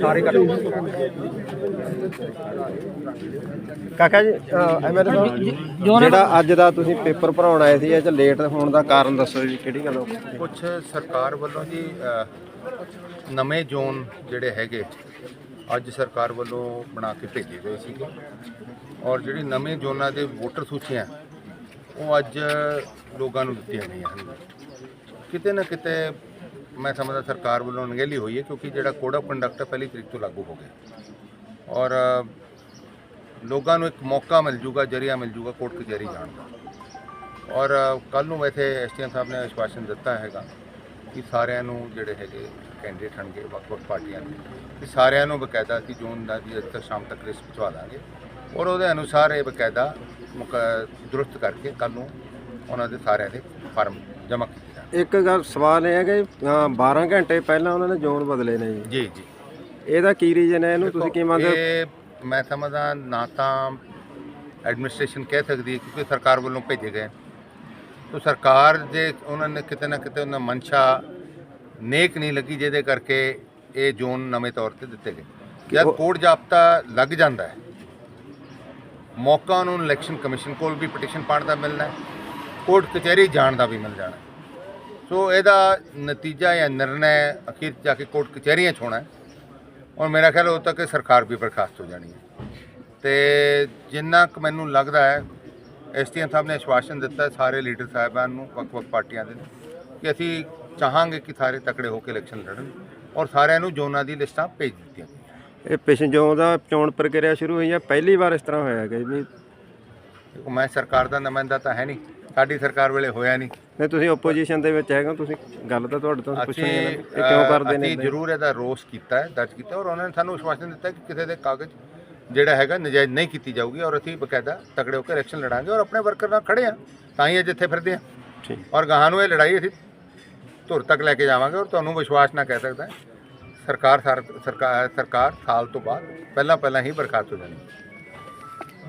ਸਾਰੇ ਕੱਟ ਕਾਕਾ ਜੀ ਐਮਐਲਏ ਸਾਹਿਬ ਜਿਹੜਾ ਅੱਜ ਦਾ ਤੁਸੀਂ ਪੇਪਰ ਭਰਾਉਣ ਆਏ ਸੀ ਇਹ ਚ ਲੇਟ ਹੋਣ ਦਾ ਕਾਰਨ ਦੱਸੋ ਜੀ ਕਿਹੜੀ ਗੱਲ ਕੁਝ ਸਰਕਾਰ ਵੱਲੋਂ ਜੀ ਅ, ਨਵੇਂ ਜ਼ੋਨ ਜਿਹੜੇ ਹੈਗੇ ਅੱਜ ਸਰਕਾਰ ਵੱਲੋਂ ਬਣਾ ਕੇ ਭੇਜੇ ਗਏ ਸੀਗੇ। ਔਰ ਜਿਹੜੀ ਨਵੇਂ ਜ਼ੋਨਾਂ ਦੇ ਵੋਟਰ ਸੂਚੀਆਂ ਉਹ ਅੱਜ ਲੋਕਾਂ ਨੂੰ ਦਿੱਤੀਆਂ ਗਈਆਂ ਹਨ। ਕਿਤੇ ਨਾ ਕਿਤੇ ਮੈਂ ਸਮਝਦਾ ਸਰਕਾਰ ਵੱਲੋਂ ਅਣਗਹਿਲੀ ਹੋਈ ਹੈ ਕਿਉਂਕਿ ਜਿਹੜਾ ਕੋਡ ਆਫ ਕੰਡਕਟ ਹੈ ਪਹਿਲੀ ਤਰੀਕ ਤੋਂ ਲਾਗੂ ਹੋ ਗਿਆ। ਔਰ ਲੋਕਾਂ ਨੂੰ ਇੱਕ ਮੌਕਾ ਮਿਲ ਜੂਗਾ, ਜਰੀਆ ਮਿਲ ਜੂਗਾ ਕੋਰਟ ਕਚਹਿਰੀ ਜਾਣ ਦਾ। ਔਰ ਕੱਲ ਨੂੰ ਵੈਸੇ ਐਸਟੀਐਮ ਸਾਹਿਬ ਨੇ ਆਸ਼ਵਾਸਨ ਦਿੱਤਾ ਹੈਗਾ ਕਿ ਸਾਰਿਆਂ ਨੂੰ ਜਿਹੜੇ ਹੈਗੇ ਕੈਂਡੀਡੇਟ ਹਨਗੇ ਵੱਖ-ਵੱਖ ਪਾਰਟੀਆਂ ਦੇ, ਕਿ ਸਾਰਿਆਂ ਨੂੰ ਬਕਾਇਦਾ ਕਿ ਜੂਨ ਦਾ ਦੀ ਅੱਜ ਤੱਕ ਸ਼ਾਮ ਤੱਕ ਲਿਸਟ ਪਹੁੰਚਾ ਦਾਂਗੇ। ਔਰ ਉਹਦੇ ਅਨੁਸਾਰ ਇਹ ਬਕਾਇਦਾ ਮੁਕ- ਦਰੁਸਤ ਕਰਕੇ ਕੱਲ ਨੂੰ ਉਹਨਾਂ ਦੇ ਸਾਰਿਆਂ ਦੇ ਫਾਰਮ ਜਮ੍ਹਾਂ ਕੀਤੇ ਇੱਕ ਗੱਲ ਸਵਾਲ ਇਹ ਹੈ ਕਿ ਅ, 12 ਘੰਟੇ ਪਹਿਲਾਂ ਉਹਨਾਂ ਨੇ ਜ਼ੋਨ ਬਦਲੇ ਨੇ ਜੀ। ਜੀ ਜੀ। ਇਹਦਾ ਕੀ ਰੀਜਨ ਹੈ? ਇਹਨੂੰ ਤੁਸੀਂ ਕੀ ਮੰਨਦੇ ਹੋ? ਇਹ ਮੈਂ ਸਮਝਦਾ ਨਾ ਤਾਂ ਐਡਮਿਨਿਸਟ੍ਰੇਸ਼ਨ ਕਹਿ ਸਕਦੀ ਹੈ ਕਿਉਂਕਿ ਸਰਕਾਰ ਵੱਲੋਂ ਭੇਜੇ ਗਏ। ਤੋ ਸਰਕਾਰ ਜੇ ਉਹਨਾਂ ਨੇ ਕਿਤੇ ਨਾ ਕਿਤੇ ਉਹਨਾਂ ਮਨਸ਼ਾ ਨੇਕ ਨਹੀਂ ਲੱਗੀ ਜਿਹਦੇ ਕਰਕੇ ਇਹ ਜ਼ੋਨ ਨਵੇਂ ਤੌਰ ਤੇ ਦਿੱਤੇ ਗਏ। ਜਦ ਕੋਡ ਜਾਬਤਾ ਲੱਗ ਜਾਂਦਾ ਹੈ। ਮੌਕਾ ਉਹਨਾਂ ਨੂੰ ਇਲੈਕਸ਼ਨ ਕਮਿਸ਼ਨ ਕੋਲ ਵੀ ਪਟੀਸ਼ਨ ਪਾਉਣ ਦਾ ਮਿਲਣਾ ਹੈ ਕੋਰਟ ਕਚਹਿਰੀ ਜਾਣ ਦਾ ਵੀ ਮਿਲ ਜਾਣਾ ਹੈ। ਸੋ ਇਹਦਾ ਨਤੀਜਾ ਜਾਂ ਨਿਰਣੈ ਅਖੀਰ ਜਾ ਕੇ ਕੋਰਟ ਕਚਹਿਰੀਆਂ 'ਚ ਹੋਣਾ ਹੈ। ਔਰ ਮੇਰਾ ਖਿਆਲ ਉਦੋਂ ਤੱਕ ਸਰਕਾਰ ਵੀ ਬਰਖਾਸਤ ਹੋ ਜਾਣੀ ਹੈ। ਤੇ ਜਿੰਨਾ ਕੁ ਮੈਨੂੰ ਲੱਗਦਾ ਹੈ ਐਸਟੀਐਮ ਸਾਹਿਬ ਨੇ ਆਸ਼ਵਾਸਨ ਦਿੱਤਾ ਹੈ ਸਾਰੇ ਲੀਡਰ ਸਾਹਿਬਾਨ ਨੂੰ ਵੱਖ-ਵੱਖ ਪਾਰਟੀਆਂ ਦੇ ਕਿ ਅਸੀਂ ਚਾਹਾਂਗੇ ਕਿ ਸਾਰੇ ਤਕੜੇ ਹੋ ਕੇ ਇਲੈਕਸ਼ਨ ਲੜਨ ਔਰ ਸਾਰਿਆਂ ਨੂੰ ਜ਼ੋਨਾਂ ਦੀ ਲਿਸਟਾਂ ਭੇਜ ਦਿੱਤੀਆਂ ਇਹ ਪਿਛਜੋਂ ਦਾ ਚੋਣ ਪ੍ਰਕਿਰਿਆ ਸ਼ੁਰੂ ਹੋਈ ਹੈ ਪਹਿਲੀ ਵਾਰ ਇਸ ਤਰ੍ਹਾਂ ਹੋਇਆ ਹੈਗਾ ਜੀ। ਮੈਂ ਸਰਕਾਰ ਦਾ ਨੁਮਾਇੰਦਾ ਤਾਂ ਹੈ ਨਹੀਂ। ਸਾਡੀ ਸਰਕਾਰ ਵੇਲੇ ਹੋਇਆ ਨਹੀਂ। ਨਹੀਂ ਤੁਸੀਂ ਆਪੋਜੀਸ਼ਨ ਦੇ ਵਿੱਚ ਹੈਗਾ ਤੁਸੀਂ ਗੱਲ ਤਾਂ ਤੁਹਾਡੇ ਤੋਂ ਪੁੱਛਣੀ ਹੈ ਨਾ, ਇਹ ਕਿਉਂ ਕਰਦੇ ਨੇ ਅਸੀਂ? ਜ਼ਰੂਰ ਇਹਦਾ ਰੋਸ ਕੀਤਾ ਹੈ ਦਰਜ ਕੀਤਾ ਔਰ ਉਹਨਾਂ ਨੇ ਸਾਨੂੰ ਆਸ਼ਵਾਸਨ ਦਿੱਤਾ ਕਿ ਕਿਸੇ ਦੇ ਕਾਗਜ਼ ਜਿਹੜਾ ਹੈਗਾ ਨਜਾਇਜ਼ ਨਹੀਂ ਕੀਤੀ ਜਾਊਗੀ ਔਰ ਅਸੀਂ ਬਕਾਇਦਾ ਤਕੜੇ ਹੋ ਕੇ ਇਲੈਕਸ਼ਨ ਲੜਾਂਗੇ ਔਰ ਆਪਣੇ ਵਰਕਰ ਨਾਲ ਖੜੇ ਆ ਤਾਂ ਹੀ ਇਹ ਜਿੱਥੇ ਫਿਰਦੇ ਆ ਠੀਕ। ਔਰ ਗਾਹਾਂ ਨੂੰ ਇਹ ਲੜਾਈ ਅਸੀਂ ਧੁਰ ਤੱਕ ਲੈ ਕੇ ਜਾਵਾਂਗੇ ਔਰ ਤੁਹਾਨੂੰ ਵਿਸ਼ਵਾਸ ਨਾ ਕਹਿ ਸਕਦਾ। ਸਰਕਾਰ ਸਰ- ਸਰਕਾਰ ਸਰਕਾਰ ਸਾਲ ਤੋਂ ਬਾਅਦ ਪਹਿਲਾਂ ਪਹਿਲਾਂ ਹੀ ਬਰਖਾਸਤ ਹੋ ਜਾਣੀ।